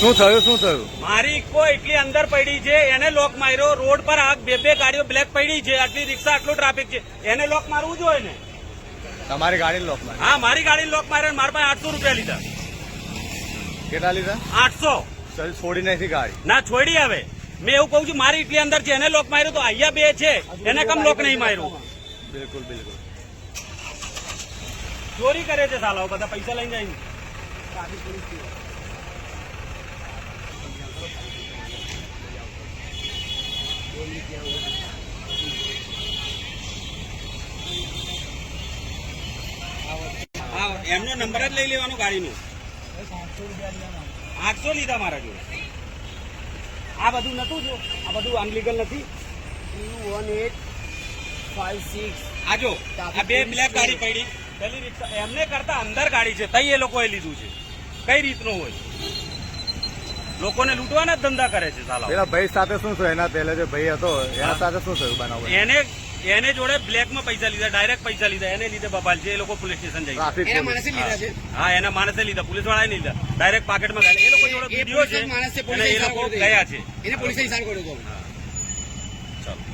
શું થયું શું થયું? મારી ઇકો એટલી અંદર પડી છે એને લોક માર્યો. રોડ પર આ બે બે ગાડીઓ બ્લેક પડી છે. આટલી રિક્ષા આટલું ટ્રાફિક છે. એને લોક મારવું જોઈએ ને? તમારી ગાડી લોક મારી હા મારી ગાડી લોક માર્યો મારા પાસે આઠસો રૂપિયા લીધા. કેટલા લીધા? આઠસો. છોડી નથી ગાડી. ના છોડી હવે. મેં એવું કહું છું મારી એટલી અંદર છે એને લોક માર્યો તો અહીંયા બે છે. એને કમ લોક નહીં માર્યું? બિલકુલ બિલકુલ. ચોરી કરે છે સાલાઓ બધા પૈસા લઈને જાય એમનો નંબર જ લઈ લેવાનો ગાડીનો. આઠસો લીધા મારા જોડે. આ બધું નતું જો. આ બધું અનલીગલ નથી. વન એટ ફાઈવ સિક્સ આ જો, આ બે બ્લેક ગાડી પડી. પેલી એમને કરતા અંદર ગાડી છે, તઈ એ લોકોએ લીધું છે. કઈ રીતનું હોય? લોકોને લૂંટવાના જ ધંધા કરે છે સાલા. પેલા ભાઈ સાથે શું થયું? એના પહેલા જે ભાઈ હતો એના સાથે શું થયું બનાવ? એને એને જોડે બ્લેકમાં પૈસા લીધા ડાયરેક્ટ પૈસા લીધા એને લીધે બબાલ છે એ લોકો પોલીસ સ્ટેશન જઈ ટ્રાફિક પોલીસ. માણસે હા એના માણસે લીધા પોલીસ વાળાએ લીધા. ડાયરેક્ટ પાકેટમાં ગયા એ લોકો જોડે વીડિયો છે અને એ લોકો ગયા છે. એને પોલીસે ઇશારો કર્યો હતો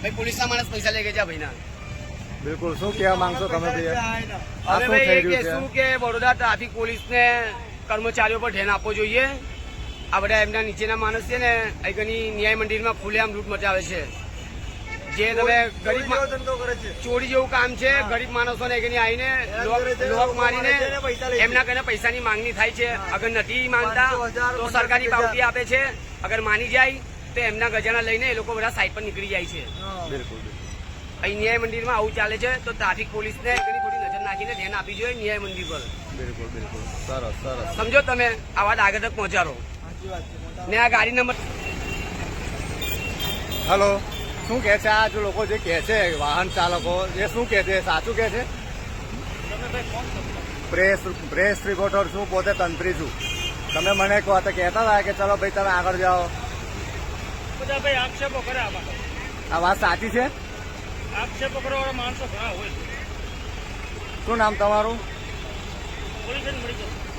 ભાઈ પોલીસના માણસ પૈસા લઈ ગયા ભાઈના. બિલકુલ. શું કહેવા માંગશો તમે અરે શું ભાઈ કહેશું કે બરોડા ટ્રાફિક પોલીસને કર્મચારીઓ પર ધ્યાન આપવો જોઈએ? આ બધા એમના નીચેના માણસ છે ને અહીંની ન્યાય મંદિરમાં ખુલ્લેઆમ લૂંટ મચાવે છે. જે તમે ગરીબ ચોરી જેવું કામ છે ગરીબ માણસોને અહીંની આવીને લોક- મારીને એમના કને પૈસાની માંગણી થાય છે. અગર નથી માંગતા તો સરકારી પાવતી આપે છે. અગર માની જાય તો એમના ગજાના લઈને એ લોકો બધા સાઈડ પર નીકળી જાય છે. બિલકુલ. અહીં ન્યાય મંદિરમાં આવું ચાલે છે તો ટ્રાફિક પોલીસને થોડી નજર નાખીને ધ્યાન આપી જોઈએ ન્યાય મંદિર પર. બિલકુલ બિલકુલ. સરસ સરસ. સમજો તમે આ વાત આગળ તક પહોંચાડો. ને આ ગાડી નંબર હલો શું કે છે આ જો લોકો જે કે છે વાહન ચાલકો એ શું કે છે? સાચું કે છે? પ્રેસ પ્રેસ રિપોર્ટર છું પોતે તંત્રી છું. તમે મને કહો તો કહેતા હતા કે ચલો ભાઈ તમે આગળ જાઓ. બધા ભાઈ આક્ષેપો કરે આ વાત સાચી છે? આક્ષેપો કરવાવાળા માણસો ઘણા હોય શું નામ તમારું? પોલીસ મળી